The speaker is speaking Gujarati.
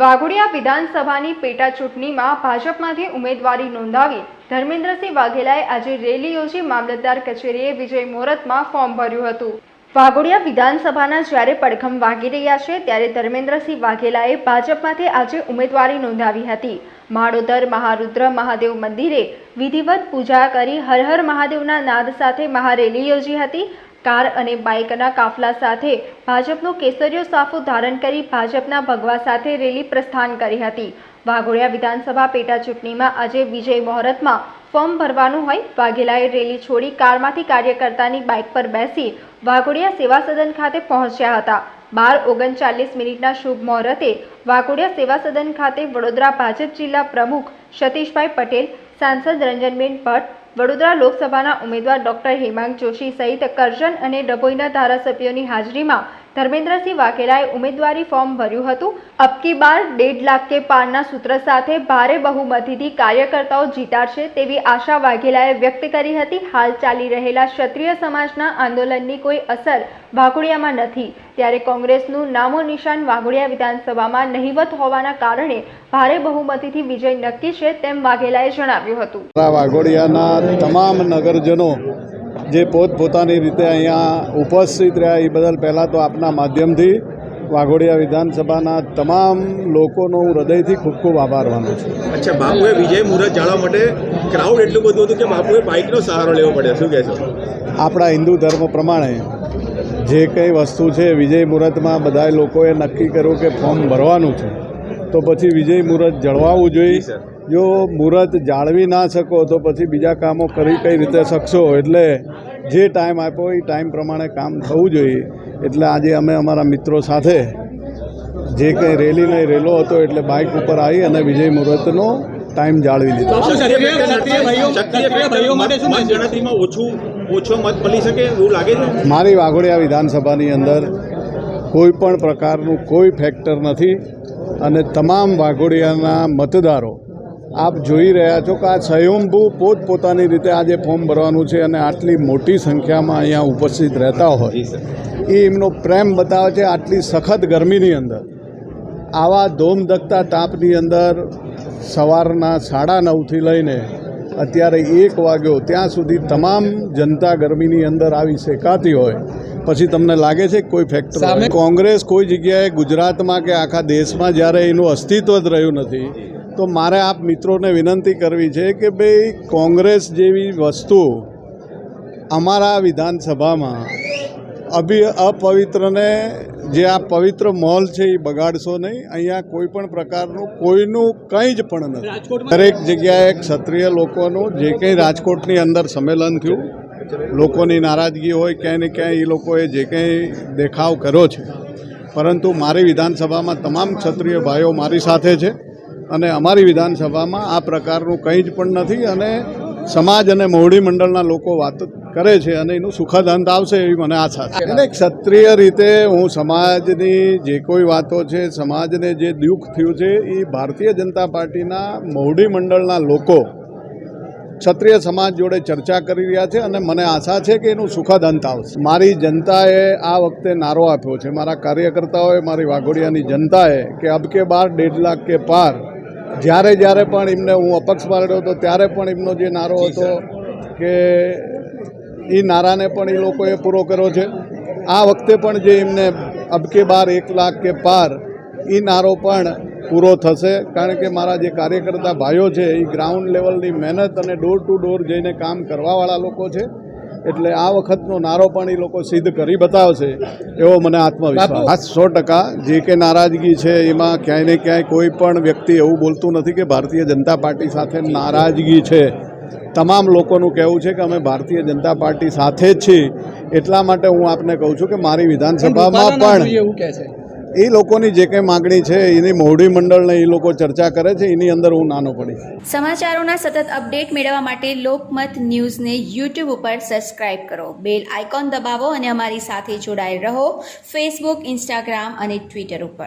વાઘોડિયા વિધાનસભાની પેટા ચૂંટણીમાં ભાજપમાંથી ઉમેદવારી નોંધાવી ધર્મેન્દ્રસિંહ વાઘેલાએ આજે રેલી યોજી મામલતદાર કચેરીએ વિજય મુહૂર્તમાં ફોર્મ ભર્યું હતું. વાઘોડિયા વિધાનસભાના જ્યારે પડઘમ વાગી રહ્યા છે, ત્યારે ધર્મેન્દ્રસિંહ વાઘેલાએ ભાજપમાંથી આજે ઉમેદવારી નોંધાવી હતી. માળોદર, મહારુદ્ર, મહાદેવ મંદિરે વિધિવત પૂજા કરી હર હર મહાદેવના નાદ સાથે મહારેલી યોજી હતી. કાર અને બાઇકના કાફલા સાથે ભાજપનો કેસરીયો સાફો ધારણ કરી ભાજપના ભગવા સાથે રેલી પ્રસ્થાન કરી હતી. વાઘોડિયા વિધાનસભા પેટા ચૂંટણીમાં આજે વિજય મુહૂર્તમાં ફોર્મ ભરવાનું હોય વાઘેલાએ રેલી છોડી કારમાંથી કાર્યકર્તાની બાઇક પર બેસી વાઘોડિયા સેવા સદન ખાતે પહોંચ્યા હતા. બાર ઓગણચાલીસ મિનિટના શુભ મુહૂર્તે વાઘોડિયા સેવા સદન ખાતે વડોદરા ભાજપ જિલ્લા પ્રમુખ સતીશભાઈ પટેલ સાંસદ રંજનબેન ભટ્ટ, વડોદરા લોકસભાના ઉમેદવાર ડોક્ટર હેમાંગ જોશી સહિત કરજણ અને ડભોઈના ધારાસભ્યોની હાજરીમાં ધર્મેન્દ્રસિંહ વાઘેલાએ ઉમેદવારી ફોર્મ ભર્યું હતું. અબકી બાર દેઢ લાખ કે પારના સૂત્ર સાથે ભારે બહુમતીથી કાર્યકર્તાઓ જીતાડશે તેવી આશા વાઘેલાએ વ્યક્ત કરી હતી. હાલ ચાલી રહેલા ક્ષત્રિય સમાજના આંદોલનની કોઈ અસર વાઘોડિયામાં નથી. ત્યારે કોંગ્રેસનું નામો નિશાન વાઘોડિયા વિધાનસભામાં નહિવત હોવાના કારણે ભારે બહુમતીથી વિજય નક્કી છે તેમ વાઘેલાએ જણાવ્યું હતું. વાઘોડિયાના તમામ નગરજનો જે પોતપોતાની રીતે અહીંયા ઉપસ્થિત રહ્યા એ બદલ પહેલાં તો આપના માધ્યમથી વાઘોડિયા વિધાનસભાના તમામ લોકોનો હું હૃદયથી ખૂબ ખૂબ આભાર માનું છું. અચ્છા બાપુએ વિજય મુહૂર્ત જાણવા માટે ક્રાઉડ એટલું બધું હતું કે બાપુએ બાઇકનો સહારો લેવો પડે શું કહે છે આપણા હિન્દુ ધર્મ પ્રમાણે જે કંઈ વસ્તુ છે વિજય મુહૂર્તમાં બધા લોકોએ નક્કી કર્યું કે ફોર્મ ભરવાનું છે. તો પછી વિજય મુહૂર્ત જળવાવું જોઈએ. જો મુહૂર્ત જાળવી ના શકો તો પછી બીજા કામો કરી કઈ રીતે શકશો? એટલે જે ટાઈમ આપ્યો એ ટાઈમ પ્રમાણે કામ થવું જોઈએ. એટલે આજે અમે અમારા મિત્રો સાથે જે કંઈ રેલી નહીં રેલો હતો એટલે બાઇક ઉપર આવી અને વિજય મુહૂર્તનો ટાઈમ જાળવી છે? મારી વાઘોડિયા વિધાનસભાની અંદર કોઈ પણ પ્રકારનું કોઈ ફેક્ટર નથી અને તમામ વાઘોડિયાના મતદારો આપ જોઈ રહ્યા છો કે આ સ્વયંભૂ પોતપોતાની રીતે આજે ફોર્મ ભરવાનું છે અને આટલી મોટી સંખ્યામાં અહીંયા ઉપસ્થિત રહેતા હોય. એ એમનો પ્રેમ બતાવે છે આટલી સખત ગરમીની અંદર. આવા ધોમધકતા તાપની અંદર સવારના સાડા નવથી લઈને અત્યારે એક વાગ્યો ત્યાં સુધી તમામ જનતા ગરમીની અંદર આવી શેકાતી હોય. પછી તમને લાગે છે કોઈ ફેક્ટર કોંગ્રેસ કોઈ જગ્યાએ ગુજરાતમાં કે આખા દેશમાં જ્યારે એનું અસ્તિત્વ જ રહ્યું નથી તો મારે આપ મિત્રોને વિનંતી કરવી છે કે ભાઈ કોંગ્રેસ જેવી વસ્તુ અમારા વિધાનસભામાં અભિ અપવિત્રને જે આ પવિત્ર મોલ છે એ બગાડશો નહીં. અહીંયા કોઈ પણ પ્રકારનું કોઈનું કંઈ જ પણ નથી. દરેક જગ્યાએ ક્ષત્રિય લોકોનું જે કંઈ રાજકોટની અંદર સંમેલન થયું લોકોની નારાજગી હોય ક્યાંય ને ક્યાંય એ લોકોએ જે કંઈ દેખાવ કર્યો છે. પરંતુ મારી વિધાનસભામાં તમામ ક્ષત્રિય ભાઈઓ મારી સાથે છે. અને અમારી વિધાનસભામાં આ પ્રકારનું કંઈ જ પણ નથી અને સમાજ અને મોવડી મંડળના લોકો વાત કરે છે અને એનું સુખદ અંત આવશે એવી મને આશા છે. અને ક્ષત્રિય રીતે હું સમાજની જે કોઈ વાતો છે સમાજને જે દુઃખ થયું છે એ ભારતીય જનતા પાર્ટીના મોવડી મંડળના લોકો ક્ષત્રિય સમાજ જોડે ચર્ચા કરી રહ્યા છે અને મને આશા છે કે એનું સુખદ અંત આવશે. મારી જનતાએ આ વખતે નારો આપ્યો છે. મારા કાર્યકર્તાઓએ મારી વાઘોડિયાની જનતાએ કે અબ કે બાર દેઢ લાખ કે પાર જ્યારે જ્યારે પણ એમને હું અપક્ષ પાડ્યો હતો ત્યારે પણ એમનો જે નારો હતો કે એ નારાને પણ એ લોકોએ પૂરો કર્યો છે. આ વખતે પણ જે એમને અબ કે બાર એક લાખ કે પાર એ નારો પણ પૂરો થશે. કારણ કે મારા જે કાર્યકર્તા ભાઈઓ છે એ ગ્રાઉન્ડ લેવલની મહેનત અને ડોર ટુ ડોર જઈને કામ કરવાવાળા લોકો છે. એટલે આ વખતનો નારો પણ એ લોકો સિદ્ધ કરી બતાવશે એવો મને આત્મવિશ્વાસ. આ સો ટકા. જે કે નારાજગી છે એમાં ક્યાંય ને ક્યાંય કોઈ પણ વ્યક્તિ એવું બોલતું નથી કે ભારતીય જનતા પાર્ટી સાથે નારાજગી છે. તમામ લોકોનું કહેવું છે કે અમે ભારતીય જનતા પાર્ટી સાથે જ છીએ. એટલા માટે હું આપને કહું છું કે મારી વિધાનસભામાં પણ એ લોકોની જે કંઈ માગણી છે, એની મોવડી મંડળને એ લોકો ચર્ચા કરે છે, એની અંદર હું નાનો પડી સમાચારોના સતત અપડેટ મેળવવા માટે લોકમત ન્યૂઝને યુટ્યુબ ઉપર સબસ્ક્રાઇબ કરો. બેલ આઇકોન દબાવો અને અમારી સાથે જોડાયેલ રહો. ફેસબુક ઇન્સ્ટાગ્રામ અને ટ્વિટર ઉપર.